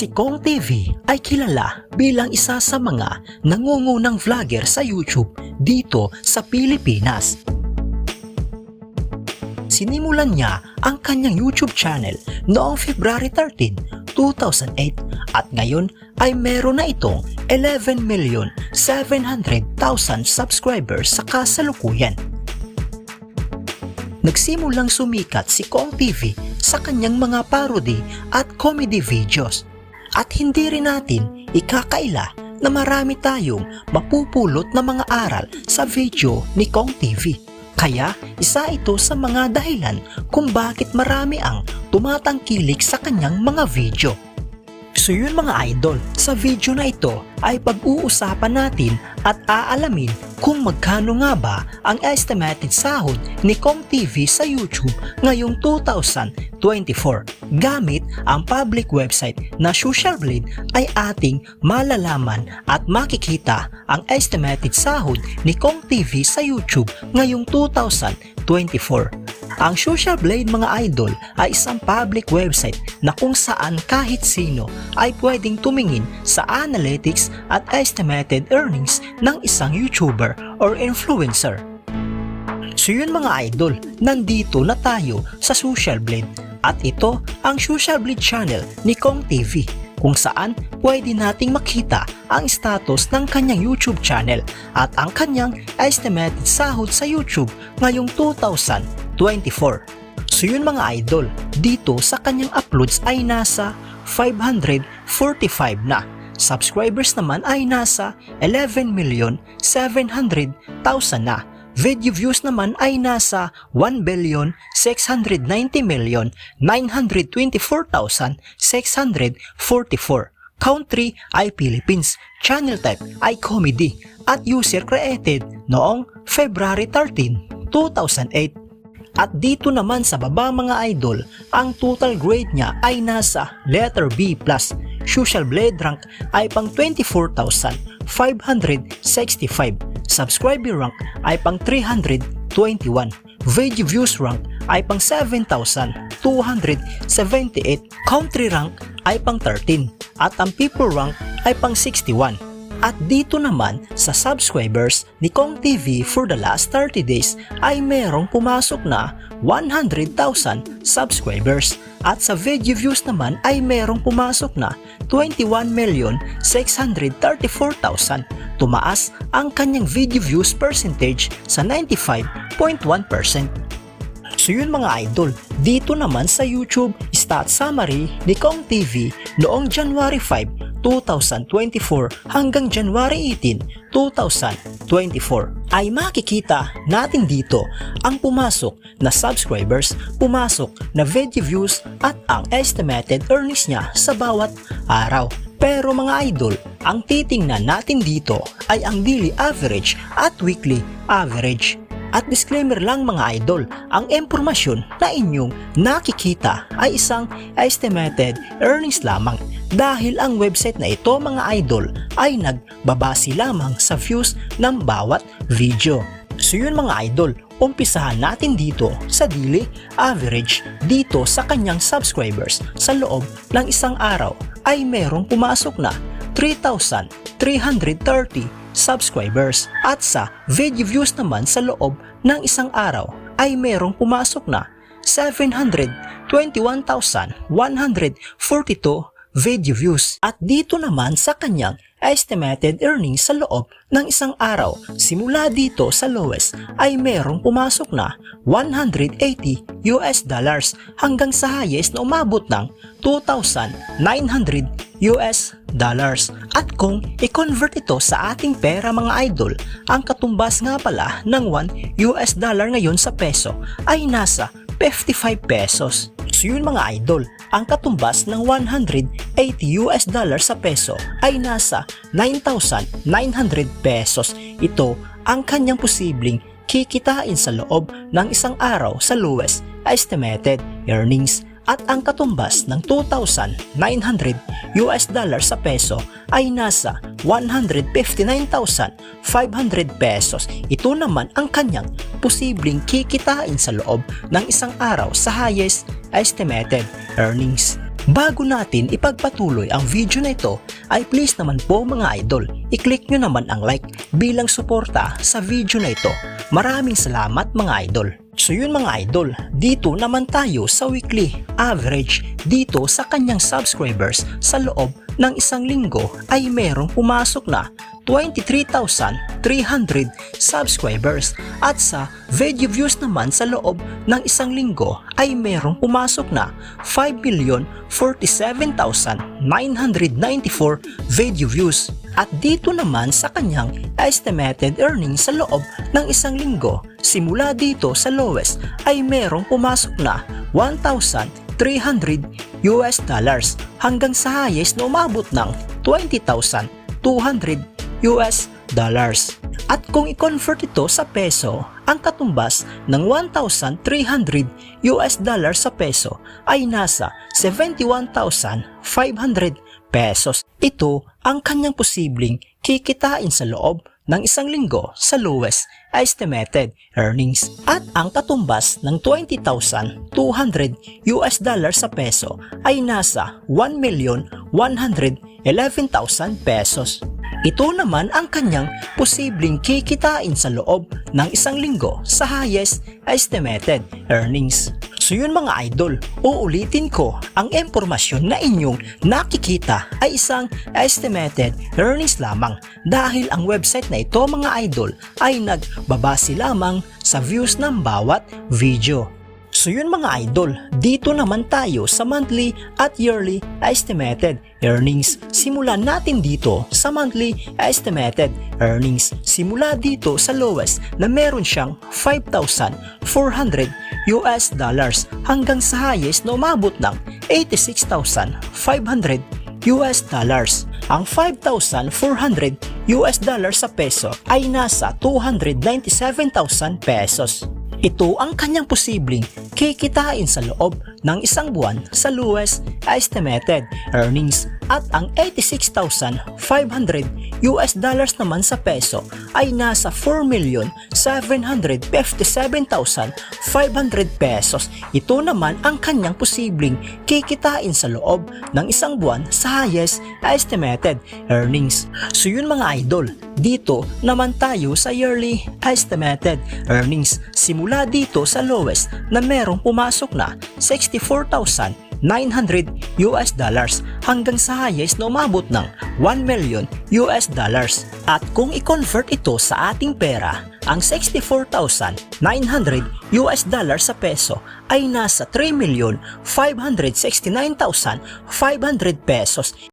Si Kong TV ay kilala bilang isa sa mga nangungunang vlogger sa YouTube dito sa Pilipinas. Sinimulan niya ang kanyang YouTube channel noong February 13, 2008 at ngayon ay meron na itong 11,700,000 subscribers sa kasalukuyan. Nagsimulang sumikat si Kong TV sa kanyang mga parody at comedy videos at hindi rin natin ikakaila na marami tayong mapupulot na mga aral sa video ni Kong TV. Kaya isa ito sa mga dahilan kung bakit marami ang tumatangkilik sa kanyang mga video. So yun mga idol, sa video na ito ay pag-uusapan natin at aalamin kung magkano nga ba ang estimated sahod ni Kong TV sa YouTube ngayong 2024. Gamit ang public website na Social Blade ay ating malalaman at makikita ang estimated sahod ni Kong TV sa YouTube ngayong 2024. Ang Social Blade mga idol ay isang public website na kung saan kahit sino ay pwedeng tumingin sa analytics at estimated earnings ng isang YouTuber or influencer. So yun mga idol, nandito na tayo sa Social Blade. At ito ang Social Blade channel ni Kong TV kung saan pwede nating makita ang status ng kanyang YouTube channel at ang kanyang estimated sahod sa YouTube ngayong 2024. So yun mga idol, dito sa kanyang uploads ay nasa 545 na. Subscribers naman ay nasa 11,700,000 na. Video views naman ay nasa 1,690,924,644. Country ay Philippines, channel type ay comedy at user created noong February 13, 2008. At dito naman sa baba mga idol, ang total grade niya ay nasa letter B+. Social Blade rank ay pang 24,565. Subscriber rank ay pang 321. Video views rank ay pang 7,278. Country rank ay pang 13. At ang people rank ay pang 61. At dito naman sa subscribers ni Kong TV for the last 30 days ay merong pumasok na 100,000 subscribers. At sa video views naman ay merong pumasok na 21,634,000. Tumaas ang kanyang video views percentage sa 95.1%. So yun mga idol, dito naman sa YouTube stat summary ni Kong TV noong January 5, 2024 hanggang January 18, 2024 ay makikita natin dito ang pumasok na subscribers, pumasok na video views at ang estimated earnings niya sa bawat araw. Pero mga idol, ang titingnan natin dito ay ang daily average at weekly average. At disclaimer lang mga idol, ang impormasyon na inyong nakikita ay isang estimated earnings lamang dahil ang website na ito mga idol ay nagbabase lamang sa views ng bawat video. So yun mga idol, umpisahan natin dito sa daily average dito sa kanyang subscribers sa loob ng isang araw ay merong pumasok na 3,330 subscribers at sa video views naman sa loob ng isang araw ay merong pumasok na 721,142 video views at dito naman sa kanyang estimated earnings sa loob ng isang araw simula dito sa lowest ay merong pumasok na 180 US dollars hanggang sa highest na umabot ng 2,900 US dollars. At kung i-convert ito sa ating pera mga idol, ang katumbas nga pala ng 1 US dollar ngayon sa peso ay nasa 55 pesos. So yun mga idol, ang katumbas ng 180 US dollar sa peso ay nasa 9,900 pesos. Ito ang kanyang posibleng kikitain sa loob ng isang araw sa lowest estimated earnings at ang katumbas ng 2,900 US dollar sa peso ay nasa 159,500 pesos. Ito naman ang kanyang posibleng kikitain sa loob ng isang araw sa highest estimated earnings. Bago natin ipagpatuloy ang video na ito, ay please naman po mga idol, i-click nyo naman ang like bilang suporta sa video na ito. Maraming salamat mga idol. So yun mga idol, dito naman tayo sa weekly average dito sa kanyang subscribers sa loob ng isang linggo ay merong pumasok na 23,300 subscribers. At sa video views naman sa loob ng isang linggo ay merong pumasok na 5,047,994 video views at dito naman sa kanyang estimated earnings sa loob ng isang linggo simula dito sa lowest ay merong pumasok na 1,300 US dollars hanggang sa highest na umabot ng 20,200 US dollars. At kung i-convert ito sa peso, ang katumbas ng 1,300 US dollars sa peso ay nasa 71,500 pesos. Ito ang kanyang posibleng kikitain sa loob ng isang linggo sa lowest estimated earnings at ang katumbas ng 20,200 US dollars sa peso ay nasa 1,111,000 pesos. Ito naman ang kanyang posibleng kikitain sa loob ng isang linggo sa highest estimated earnings. So yun mga idol, uulitin ko ang impormasyon na inyong nakikita ay isang estimated earnings lamang dahil ang website na ito mga idol ay nagbabase lamang sa views ng bawat video. So yun mga idol, dito naman tayo sa monthly at yearly estimated earnings. Simulan natin dito sa monthly estimated earnings. Simula dito sa lowest na meron siyang 5,400 US dollars hanggang sa highest na umabot ng 86,500 US dollars. Ang 5,400 US dollars sa peso ay nasa 297,000 pesos. Ito ang kanyang posibleng kikitain sa loob ng isang buwan sa lowest estimated earnings at ang 86,500 US dollars naman sa peso ay nasa 4,757,500 pesos. Ito naman ang kanyang posibleng kikitain sa loob ng isang buwan sa highest estimated earnings. So yun mga idol, dito naman tayo sa yearly estimated earnings. Simula dito sa lowest na merong pumasok na 64,000 900 US dollars hanggang sa highest na umabot ng 1 million US dollars. At kung i-convert ito sa ating pera, ang 64,900 US dollars sa peso ay nasa 3,569,500 pesos.